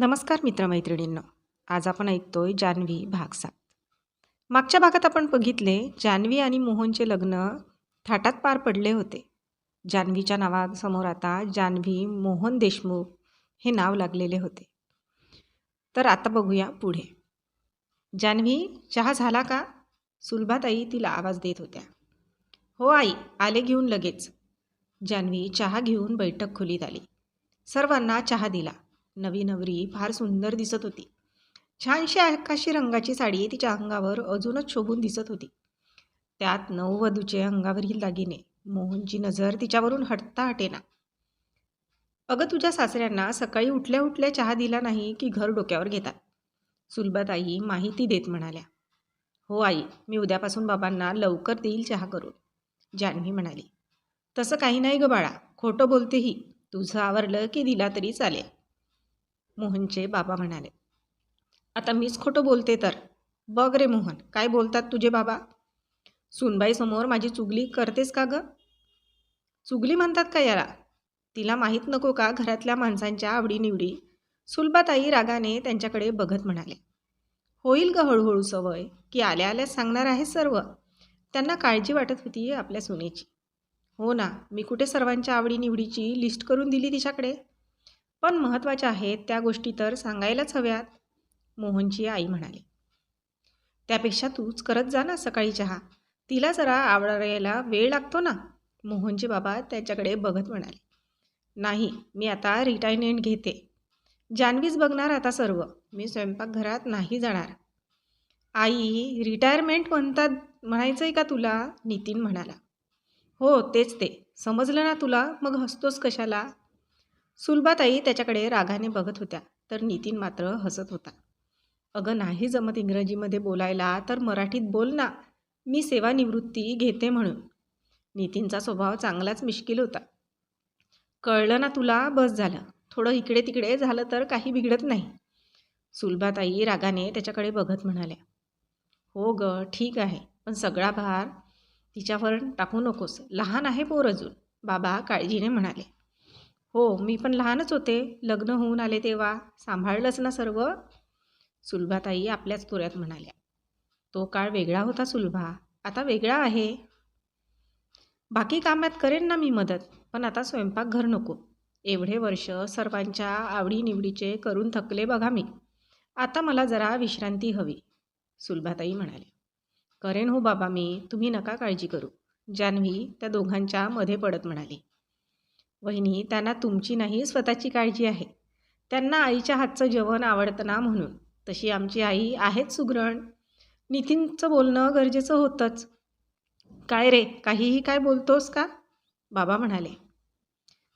नमस्कार मित्रमैत्रिणींनो. आज आपण ऐकतोय जान्हवी भाग सात. मागच्या भागात आपण बघितले जान्हवी आणि मोहनचे लग्न थाटात पार पडले होते. जान्हवीच्या नावासमोर आता जान्हवी मोहन देशमुख हे नाव लागलेले होते. तर आता बघूया पुढे. जान्हवी चहा झाला का? सुलभाताई तिला आवाज देत होत्या. हो आई आले घेऊन लगेच. जान्हवी चहा घेऊन बैठक खोलीत आली. सर्वांना चहा दिला. नवी नवरी फार सुंदर दिसत होती. छानशी आकाशी रंगाची साडी तिच्या अंगावर अजूनच शोभून दिसत होती. त्यात नववधूचे अंगावरील दागिने मोहनची नजर तिच्यावरून हटता हटेना. अगं तुझ्या सासऱ्यांना सकाळी उठल्या उठल्या चहा दिला नाही की घर डोक्यावर घेतात? सुलभाताई माहिती देत म्हणाल्या. हो आई मी उद्यापासून बाबांना लवकर देईल चहा करून. जान्हवी म्हणाली. तसं काही नाही गं बाळा खोटं बोलतेही. तुझं आवरलं की दिला तरी चालेल. मोहनचे बाबा म्हणाले. आता मीच खोटं बोलते तर? बघ रे मोहन काय बोलतात तुझे बाबा? सुनबाईसमोर माझी चुगली करतेस का गं? चुगली म्हणतात का याला? तिला माहीत नको का घरातल्या माणसांच्या आवडीनिवडी? सुलभाताई रागाने त्यांच्याकडे बघत म्हणाले. होईल ग हळूहळू सवय की आल्या आल्या सांगणार आहे सर्व. त्यांना काळजी वाटत होती आपल्या सुनेची. हो ना मी कुठे सर्वांच्या आवडीनिवडीची लिस्ट करून दिली तिच्याकडे? पण महत्त्वाच्या आहेत त्या गोष्टी तर सांगायलाच हव्यात मोहनची आई म्हणाली. त्यापेक्षा तूच करत जा ना सकाळी चहा. तिला जरा आवडायला वेळ लागतो ना? मोहनचे बाबा त्याच्याकडे बघत म्हणाले. नाही मी आता रिटायरमेंट घेते. जान्हवीच बघणार आता सर्व. मी स्वयंपाकघरात नाही जाणार. आई रिटायरमेंट म्हणतात म्हणायचं आहे का तुला? नितीन म्हणाला. हो तेच ते. समजलं ना तुला? मग हसतोस कशाला? सुलभाताई त्याच्याकडे रागाने बघत होत्या तर नितीन मात्र हसत होता. अगं नाही जमत इंग्रजीमध्ये बोलायला तर मराठीत बोल ना. मी सेवानिवृत्ती घेते म्हणून. नितीनचा स्वभाव चांगलाच मिश्किल होता. कळलं ना तुला बस झालं. थोडं इकडे तिकडे झालं तर काही बिघडत नाही. सुलभाताई रागाने त्याच्याकडे बघत म्हणाल्या. हो ग ठीक आहे पण सगळा भार तिच्यावर टाकू नकोस. लहान आहे पोर अजून. बाबा काळजीने म्हणाले. हो मी पण लहानच होते. लग्न होऊन आले तेव्हा. सांभाळलंच ना सर्व. सुलभाताई आपल्याच तोऱ्यात म्हणाल्या. तो काळ वेगळा होता सुलभा. आता वेगळा आहे. बाकी कामात करेन ना मी मदत पण आता स्वयंपाकघर नको. एवढे वर्ष सर्वांच्या आवडीनिवडीचे करून थकले बघा मी. आता मला जरा विश्रांती हवी. सुलभाताई म्हणाले करेन हो बाबा मी तुम्ही नका काळजी करू. जान्हवी त्या दोघांच्या मध्ये पडत म्हणाली. वहिनी त्यांना तुमची नाही स्वतःची काळजी आहे. त्यांना आईच्या हातचं जेवण आवडतं ना म्हणून. तशी आमची आई आहेच सुग्रण. नितीनचं बोलणं गरजेचं होतंच. काय रे काहीही काय बोलतोस का? बाबा म्हणाले.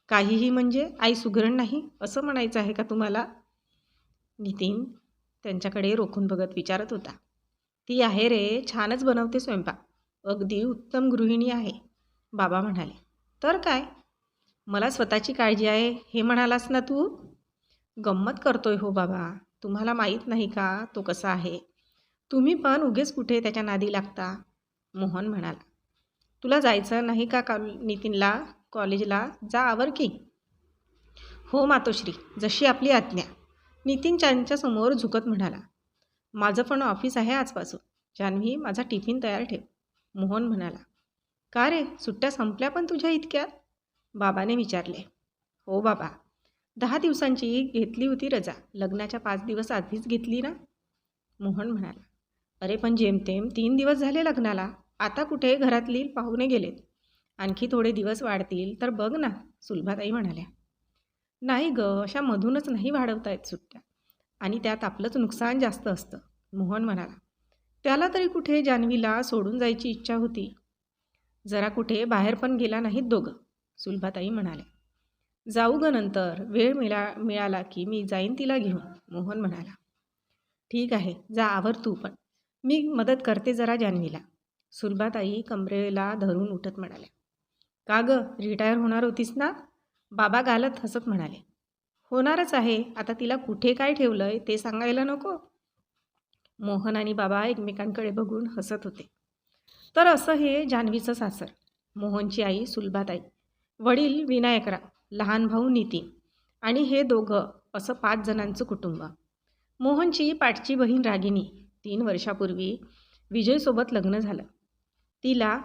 काहीही म्हणजे आई सुगरण नाही असं म्हणायचं आहे का तुम्हाला? नितीन त्यांच्याकडे रोखून बघत विचारत होता. ती आहे रे छानच बनवते स्वयंपाक. अगदी उत्तम गृहिणी आहे. बाबा म्हणाले. तर काय? मला स्वतःची काळजी आहे हे म्हणालास ना तू? गंमत करतोय हो बाबा. तुम्हाला माहीत नाही का तो कसा आहे? तुम्ही पण उगेच कुठे त्याच्या नादी लागता? मोहन म्हणाला. तुला जायचं नाही का का नितीनला कॉलेजला? जा आवर की. हो मातोश्री जशी आपली आज्ञा. नितीन त्यांच्यासमोर झुकत म्हणाला. माझं पण ऑफिस आहे आजपासून. जान्हवी माझा टिफिन तयार ठेव. मोहन म्हणाला. का रे सुट्ट्या संपल्या पण तुझ्या इतक्या बाबाने विचारले. हो बाबा दहा दिवसांची घेतली होती रजा. लग्नाच्या पाच दिवस आधीच घेतली ना? मोहन म्हणाला. अरे पण जेमतेम तीन दिवस झाले लग्नाला. आता कुठे घरातली पाहुणे गेलेत. आणखी थोडे दिवस वाढतील तर बघ ना सुलभाताई म्हणाल्या. नाही ग अशा मधूनच नाही वाढवतायत सुट्ट्या. आणि त्यात आपलंच नुकसान जास्त असतं मोहन म्हणाला. त्याला तरी कुठे जान्हवीला सोडून जायची इच्छा होती? जरा कुठे बाहेर पण गेला नाहीत दोघं. सुलभाताई म्हणाल्या. जाऊ ग नंतर. वेळ मिळा मिळाला की मी जाईन तिला घेऊन मोहन म्हणाला. ठीक आहे. जा आवर तू पण. मी मदत करते जरा जान्हवीला. सुलभाताई कमरेला धरून उठत म्हणाल्या. का ग? रिटायर होणार होतीस ना? बाबा गालत हसत म्हणाले. होणारच आहे. आता तिला कुठे काय ठेवलं आहे ते सांगायला नको. मोहन आणि बाबा एकमेकांकडे बघून हसत होते. तर असं हे जान्हवीचं सासर मोहनची आई सुलभाताई. वडील विनायकराव लहान भाऊ नितीन आणि हे दोघं असं पाच जणांचं कुटुंब. मोहनची पाठची बहीण रागिनी तीन वर्षापूर्वी विजयसोबत लग्न झालं. तिला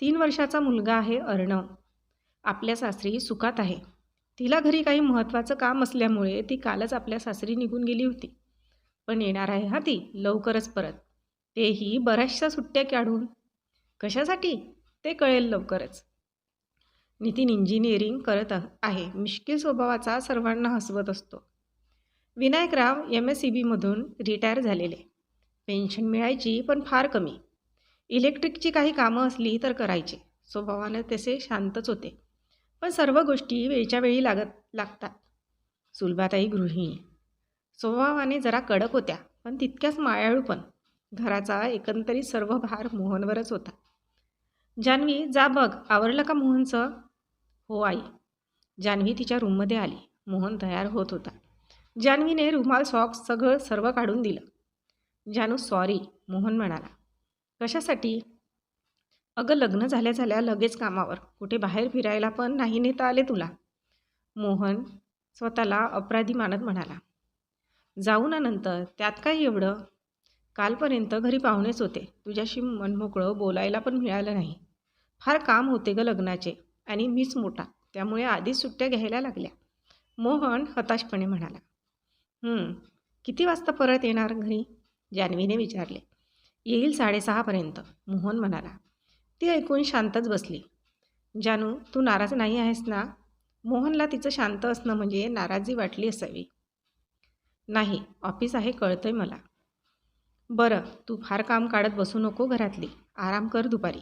तीन वर्षाचा मुलगा आहे अर्णव. आपल्या सासरी सुखात आहे. तिला घरी काही महत्त्वाचं काम असल्यामुळे ती कालच आपल्या सासरी निघून गेली होती. पण येणार आहे हा ती लवकरच परत. तेही बऱ्याचशा सुट्ट्या काढून. कशासाठी? ते कळेल लवकरच. नितीन इंजिनिअरिंग करत आहे. मिश्किल स्वभावाचा सर्वांना हसवत असतो. विनायकराव एम एस सी बीमधून रिटायर झालेले. पेन्शन मिळायची पण फार कमी. इलेक्ट्रिकची काही कामं असली तर करायचे. स्वभावानं तसे शांतच होते. पण सर्व गोष्टी वेळच्या वेळी लागत लागतात. सुलभाताई गृहिणी. स्वभावाने जरा कडक होत्या पण तितक्याच मायाळू पण. घराचा एकंदरीत सर्व भार मोहनवरच होता. जान्हवी जा बघ आवरलं का मोहनचं? हो आई. जान्हवी तिच्या रूममध्ये आली. मोहन तयार होत होता. जान्हवीने रुमाल सॉक्स सगळं सर्व काढून दिलं. जानू सॉरी मोहन म्हणाला. कशासाठी? अगं लग्न झाल्या झाल्या लगेच कामावर. कुठे बाहेर फिरायला पण नाही नेता आले तुला. मोहन स्वतःला अपराधी मानत म्हणाला. जाऊ ना नंतर. त्यात काय एवढं? कालपर्यंत घरी पाहुणेच होते. तुझ्याशी मनमोकळं बोलायला पण मिळालं नाही. फार काम होते ग लग्नाचे. आणि मीच मोठा. त्यामुळे आधीच सुट्ट्या घ्यायला लागल्या. मोहन हताशपणे म्हणाला किती वाजता परत येणार घरी? जान्हवीने विचारले. येईल साडेसहापर्यंत मोहन म्हणाला ती ऐकून शांतच बसली. जानू तू नाराज नाही आहेस ना? मोहनला तिचं शांत असणं म्हणजे नाराजी वाटली असावी. नाही ऑफिस आहे कळतंय मला. बरं तू फार काम काढत बसू नको घरातली. आराम कर दुपारी.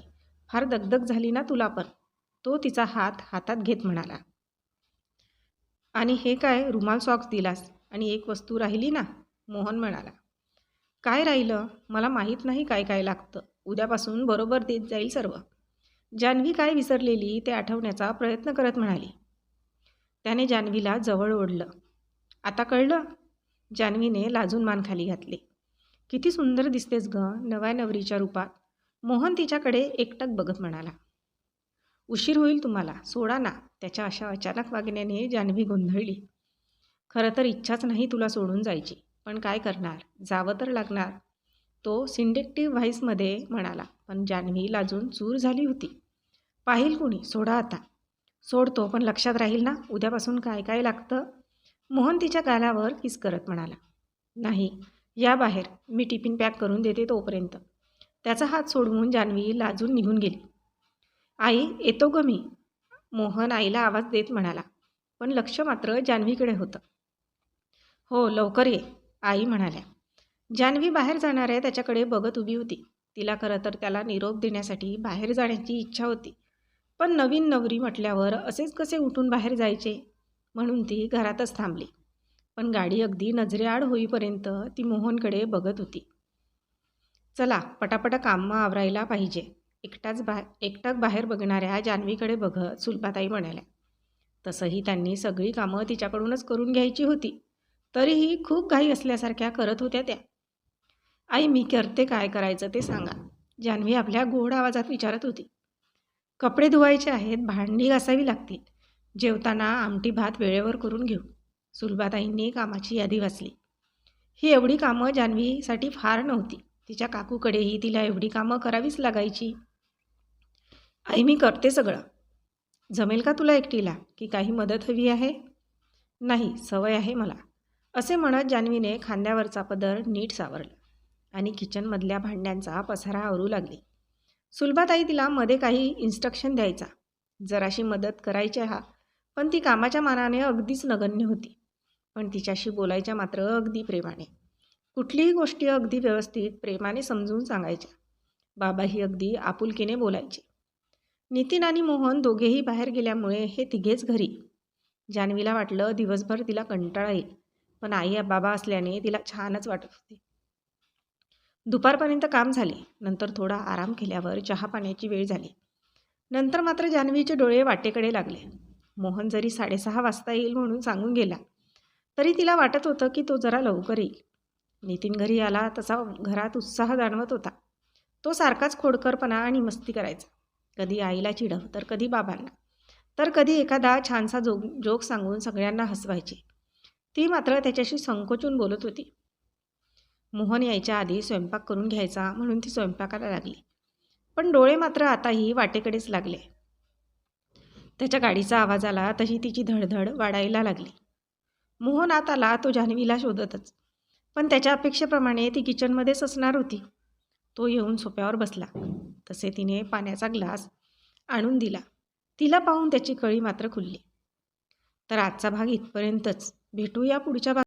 फार दगदग झाली ना तुला पण. तो तिचा हात हातात घेत म्हणाला. आणि हे काय रुमाल सॉक्स दिलास आणि एक वस्तू राहिली ना? मोहन म्हणाला. काय राहिलं? मला माहीत नाही काय काय लागतं. उद्यापासून बरोबर देत जाईल सर्व. जान्हवी काय विसरलेली ते आठवण्याचा प्रयत्न करत म्हणाली. त्याने जान्हवीला जवळ ओढलं. आता कळलं? जान्हवीने लाजून मान खाली घातले. किती सुंदर दिसतेस ग नव्या नवरीच्या रूपात. मोहन तिच्याकडे एकटक बघत म्हणाला. उशीर होईल तुम्हाला. सोडा ना. त्याच्या अशा अचानक वागण्याने जान्हवी गोंधळली. खरं तर इच्छाच नाही तुला सोडून जायची. पण काय करणार? जावं तर लागणार. तो सिंडेक्टिव्ह व्हाईसमध्ये म्हणाला. पण जान्हवी लाजून चूर झाली होती. पाहिल कुणी? सोडा आता. सोडतो पण लक्षात राहील ना. उद्यापासून काय काय लागतं? मोहन तिच्या गालावर किस करत म्हणाला. नाही या बाहेर. मी टिफिन पॅक करून देते तोपर्यंत. त्याचा हात सोडवून जान्हवी लाजून निघून गेली. आई येतो ग मी. मोहन आईला आवाज देत म्हणाला. पण लक्ष मात्र जान्हवीकडे होतं. हो लवकर ये आई म्हणाल्या. जान्हवी बाहेर जाणाऱ्या त्याच्याकडे बघत उभी होती. तिला खरं तर त्याला निरोप देण्यासाठी बाहेर जाण्याची इच्छा होती. पण नवीन नवरी म्हटल्यावर असेच कसे उठून बाहेर जायचे? म्हणून ती घरातच थांबली. पण गाडी अगदी नजरेआड होईपर्यंत ती मोहनकडे बघत होती. चला पटापटा कामं आवरायला पाहिजे. एकटाच बा एकटक बाहेर बघणाऱ्या जान्हवीकडे बघत सुलभाताई म्हणाल्या. तसंही त्यांनी सगळी कामं तिच्याकडूनच करून घ्यायची होती. तरीही खूप घाई असल्यासारख्या करत होत्या त्या. आई मी करते काय करायचं ते सांगा जान्हवी आपल्या गोड आवाजात विचारत होती. कपडे धुवायचे आहेत भांडी घासावी लागतील. जेवताना आमटी भात वेळेवर करून घेऊ. सुलभाताईंनी कामाची यादी वाचली. ही एवढी कामं जान्हवीसाठी फार नव्हती. तिच्या काकूकडेही तिला एवढी कामं करावीच लागायची. आई मी करते सगळं. जमेल का तुला एकटीला की काही मदत हवी आहे? नाही सवय आहे मला. असे म्हणत जान्हवीने खांद्यावरचा पदर नीट सावरला आणि किचनमधल्या भांड्यांचा पसारा आवरू लागली. सुलभाताई तिला मध्ये काही इन्स्ट्रक्शन द्यायचा. जराशी मदत करायची हा पण ती कामाच्या मानाने अगदीच नगण्य होती. पण तिच्याशी बोलायच्या मात्र अगदी प्रेमाने. कुठलीही गोष्टी अगदी व्यवस्थित प्रेमाने समजून सांगायच्या. बाबाही अगदी आपुलकीने बोलायचे. नितीन आणि मोहन दोघेही बाहेर गेल्यामुळे हे तिघेच घरी. जान्हवीला वाटलं दिवसभर तिला कंटाळा येईल पण आई बाबा असल्याने तिला छानच वाटत होते. दुपारपर्यंत काम झाले नंतर थोडा आराम केल्यावर चहा पाण्याची वेळ झाली. नंतर मात्र जान्हवीचे डोळे वाटेकडे लागले. मोहन जरी साडेसहा वाजता येईल म्हणून सांगून गेला तरी तिला वाटत होतं की तो जरा लवकर येईल. नितीन घरी आला तसा घरात उत्साह जाणवत होता. तो सारखाच खोडकरपणा आणि मस्ती करायचा. कधी आईला चिडव तर कधी बाबांना. तर कधी एखादा छानसा जोक जोक सांगून सगळ्यांना हसवायचे. ती मात्र त्याच्याशी संकोचून बोलत होती. मोहन यायच्या आधी स्वयंपाक करून घ्यायचा म्हणून ती स्वयंपाकाला लागली. पण डोळे मात्र आताही वाटेकडेच लागले. त्याच्या गाडीचा आवाज आला तशी तिची धडधड वाढायला लागली. मोहन आत आला तो जान्हवीला शोधतच. पण त्याच्या अपेक्षेप्रमाणे ती किचनमध्येच असणार होती. तो येऊन सोप्यावर बसला. तसे तिने पाण्याचा ग्लास आणून दिला. तिला पाहून त्याची कळी मात्र खुलली. तर आजचा भाग इथपर्यंतच. भेटूया पुढच्या भाग